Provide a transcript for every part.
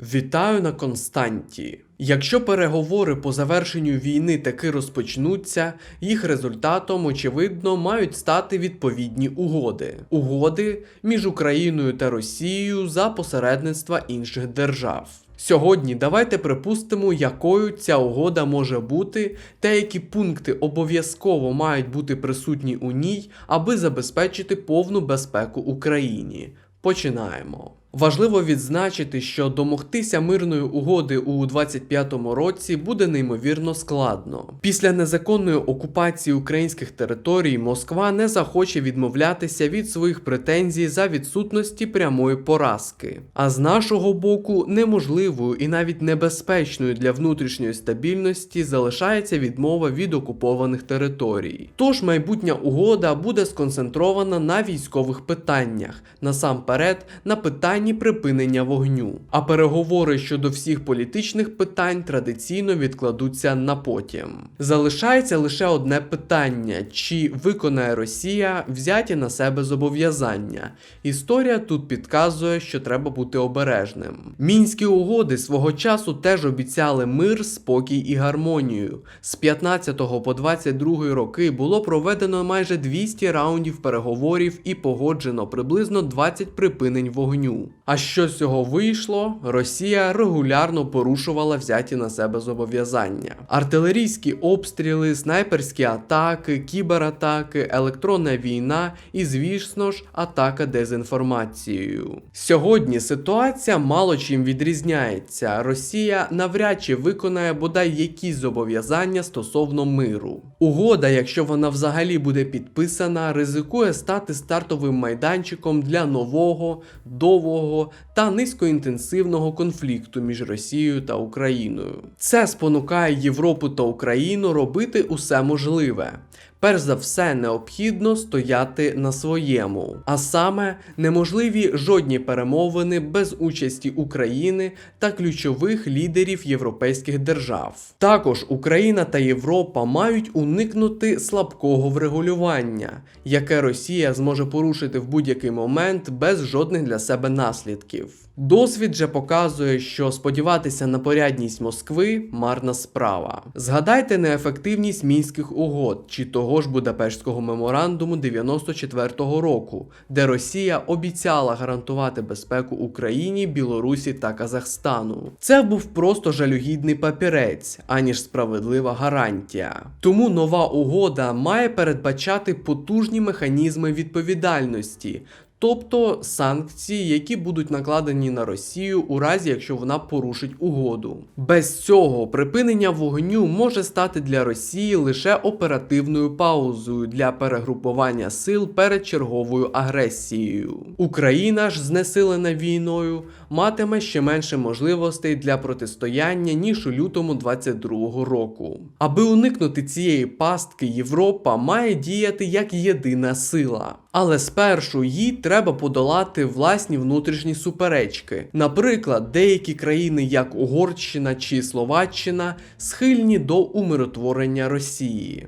Вітаю на Константі. Якщо переговори по завершенню війни таки розпочнуться, їх результатом, очевидно, мають стати відповідні угоди. Угоди між Україною та Росією за посередництва інших держав. Сьогодні давайте припустимо, якою ця угода може бути, та які пункти обов'язково мають бути присутні у ній, аби забезпечити повну безпеку Україні. Починаємо. Важливо відзначити, що домогтися мирної угоди у 25-му році буде неймовірно складно. Після незаконної окупації українських територій Москва не захоче відмовлятися від своїх претензій за відсутності прямої поразки. А з нашого боку, неможливою і навіть небезпечною для внутрішньої стабільності залишається відмова від окупованих територій. Тож майбутня угода буде сконцентрована на військових питаннях, насамперед на питанні припинення вогню. А переговори щодо всіх політичних питань традиційно відкладуться на потім. Залишається лише одне питання: чи виконає Росія взяті на себе зобов'язання. Історія тут підказує, що треба бути обережним. Мінські угоди свого часу теж обіцяли мир, спокій і гармонію. З 15 по 22 роки було проведено майже 200 раундів переговорів і погоджено приблизно 20 припинень вогню. А що з цього вийшло? Росія регулярно порушувала взяті на себе зобов'язання. Артилерійські обстріли, снайперські атаки, кібератаки, електронна війна і, звісно ж, атака дезінформацією. Сьогодні ситуація мало чим відрізняється. Росія навряд чи виконає бодай якісь зобов'язання стосовно миру. Угода, якщо вона взагалі буде підписана, ризикує стати стартовим майданчиком для нового, довгого та низькоінтенсивного конфлікту між Росією та Україною. Це спонукає Європу та Україну робити усе можливе. Перш за все, необхідно стояти на своєму, а саме неможливі жодні перемовини без участі України та ключових лідерів європейських держав. Також Україна та Європа мають уникнути слабкого врегулювання, яке Росія зможе порушити в будь-який момент без жодних для себе наслідків. Досвід же показує, що сподіватися на порядність Москви марна справа. Згадайте неефективність мінських угод чи того ж Будапештського меморандуму 94-го року, де Росія обіцяла гарантувати безпеку Україні, Білорусі та Казахстану. Це був просто жалюгідний папірець, аніж справедлива гарантія. Тому нова угода має передбачати потужні механізми відповідальності. Тобто санкції, які будуть накладені на Росію у разі, якщо вона порушить угоду. Без цього припинення вогню може стати для Росії лише оперативною паузою для перегрупування сил перед черговою агресією. Україна ж, знесилена війною, матиме ще менше можливостей для протистояння ніж у лютому 22-го року. Аби уникнути цієї пастки, Європа має діяти як єдина сила. Але спершу їй треба подолати власні внутрішні суперечки. Наприклад, деякі країни, як Угорщина чи Словаччина, схильні до умиротворення Росії.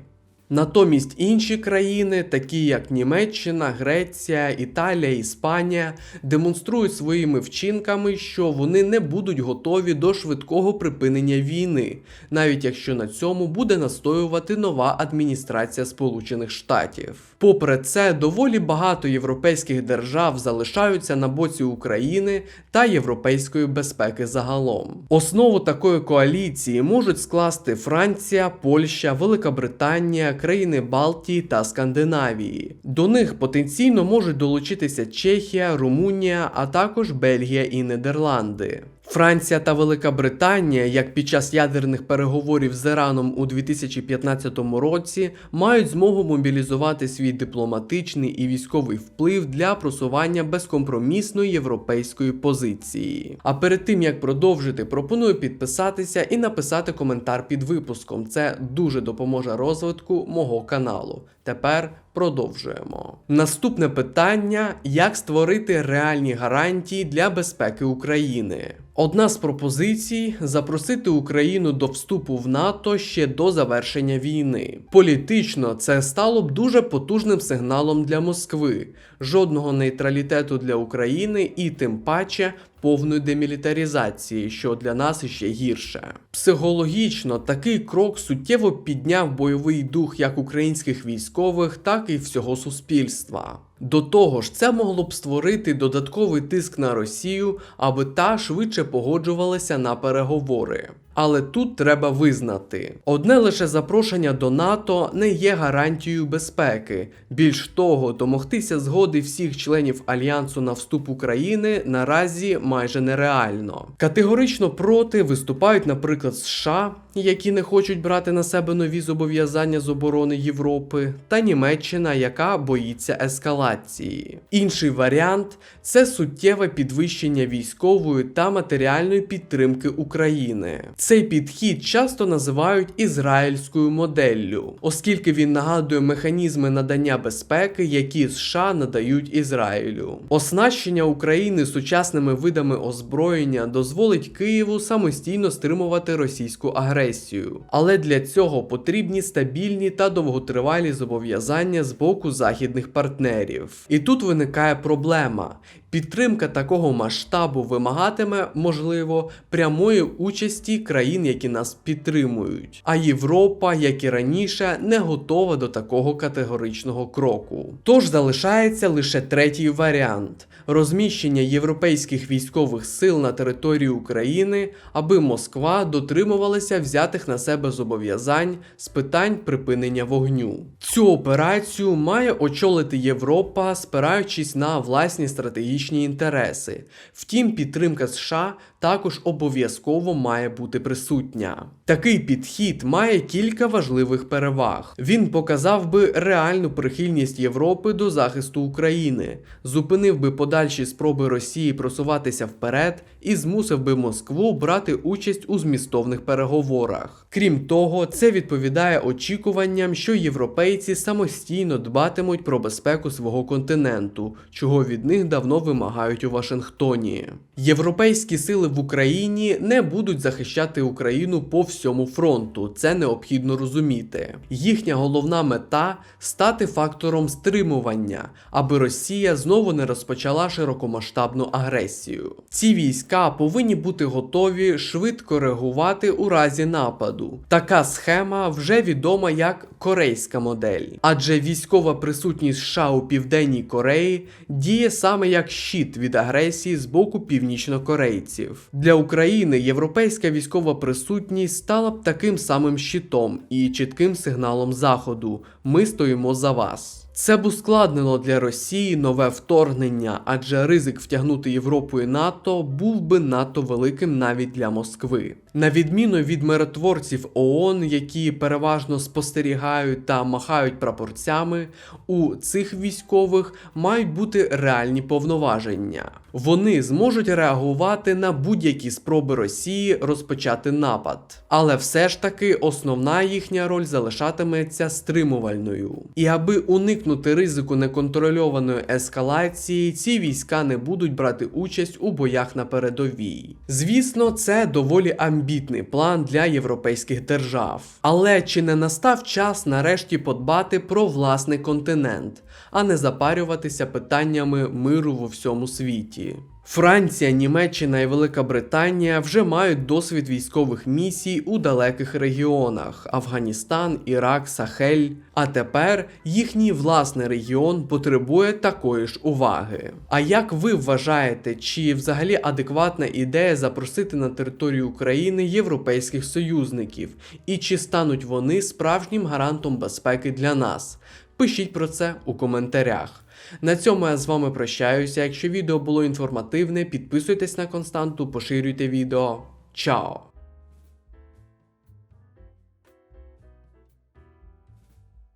Натомість інші країни, такі як Німеччина, Греція, Італія, Іспанія, демонструють своїми вчинками, що вони не будуть готові до швидкого припинення війни, навіть якщо на цьому буде настоювати нова адміністрація Сполучених Штатів. Попри це, доволі багато європейських держав залишаються на боці України та європейської безпеки загалом. Основу такої коаліції можуть скласти Франція, Польща, Велика Британія, країни Балтії та Скандинавії. До них потенційно можуть долучитися Чехія, Румунія, а також Бельгія і Нідерланди. Франція та Велика Британія, як під час ядерних переговорів з Іраном у 2015 році, мають змогу мобілізувати свій дипломатичний і військовий вплив для просування безкомпромісної європейської позиції. А перед тим як продовжити, пропоную підписатися і написати коментар під випуском. Це дуже допоможе розвитку мого каналу. Тепер продовжуємо. Наступне питання: як створити реальні гарантії для безпеки України? Одна з пропозицій запросити Україну до вступу в НАТО ще до завершення війни. Політично це стало б дуже потужним сигналом для Москви, жодного нейтралітету для України і тим паче повної демілітаризації, що для нас іще гірше. Психологічно такий крок суттєво підняв бойовий дух як українських військових, так і всього суспільства. До того ж, це могло б створити додатковий тиск на Росію, аби та швидше погоджувалася на переговори. Але тут треба визнати: одне лише запрошення до НАТО не є гарантією безпеки. Більш того, домогтися згоди всіх членів альянсу на вступ України наразі майже нереально. Категорично проти виступають, наприклад, США, які не хочуть брати на себе нові зобов'язання з оборони Європи, та Німеччина, яка боїться ескалації. Інший варіант це суттєве підвищення військової та матеріальної підтримки України. Цей підхід часто називають ізраїльською моделлю, оскільки він нагадує механізми надання безпеки, які США надають Ізраїлю. Оснащення України сучасними видами озброєння дозволить Києву самостійно стримувати російську агресію, але для цього потрібні стабільні та довготривалі зобов'язання з боку західних партнерів. І тут виникає проблема. Підтримка такого масштабу вимагатиме, можливо, прямої участі країн, які нас підтримують. А Європа, як і раніше, не готова до такого категоричного кроку. Тож залишається лише третій варіант розміщення європейських військових сил на території України, аби Москва дотримувалася взятих на себе зобов'язань з питань припинення вогню. Цю операцію має очолити Європа, спираючись на власні стратегічні інтереси. Втім, підтримка США також обов'язково має бути присутня. Такий підхід має кілька важливих переваг. Він показав би реальну прихильність Європи до захисту України, зупинив би подальші спроби Росії просуватися вперед і змусив би Москву брати участь у змістовних переговорах. Крім того, це відповідає очікуванням, що європейці самостійно дбатимуть про безпеку свого континенту, чого від них давно вимагають у Вашингтоні. Європейські сили в Україні не будуть захищати Україну по всьому фронту. Це необхідно розуміти. Їхня головна мета стати фактором стримування, аби Росія знову не розпочала широкомасштабну агресію. Ці війська повинні бути готові швидко реагувати у разі нападу. Така схема вже відома як корейська модель, адже військова присутність США у південній Кореї діє саме як щит від агресії з боку північнокорейців. Для України європейська військова присутність стала б таким самим щитом і чітким сигналом Заходу. Ми стоїмо за вас. Це б ускладнило для Росії нове вторгнення, адже ризик втягнути Європу і НАТО був би надто великим навіть для Москви. На відміну від миротворців ООН, які переважно спостерігають та махають прапорцями, у цих військових мають бути реальні повноваження. Вони зможуть реагувати на будь-які спроби Росії розпочати напад. Але все ж таки основна їхня роль залишатиметься стримувальною. І аби уникнути ризику неконтрольованої ескалації, ці війська не будуть брати участь у боях на передовій. Звісно, це доволі амбітний план для європейських держав. Але чи не настав час нарешті подбати про власний континент, а не запарюватися питаннями миру во всьому світі? Франція, Німеччина і Велика Британія вже мають досвід військових місій у далеких регіонах: Афганістан, Ірак, Сахель. А тепер їхній власний регіон потребує такої ж уваги. А як ви вважаєте, чи взагалі адекватна ідея запросити на територію України європейських союзників? І чи стануть вони справжнім гарантом безпеки для нас? Пишіть про це у коментарях. На цьому я з вами прощаюся. Якщо відео було інформативне, підписуйтесь на константу, поширюйте відео. Чао!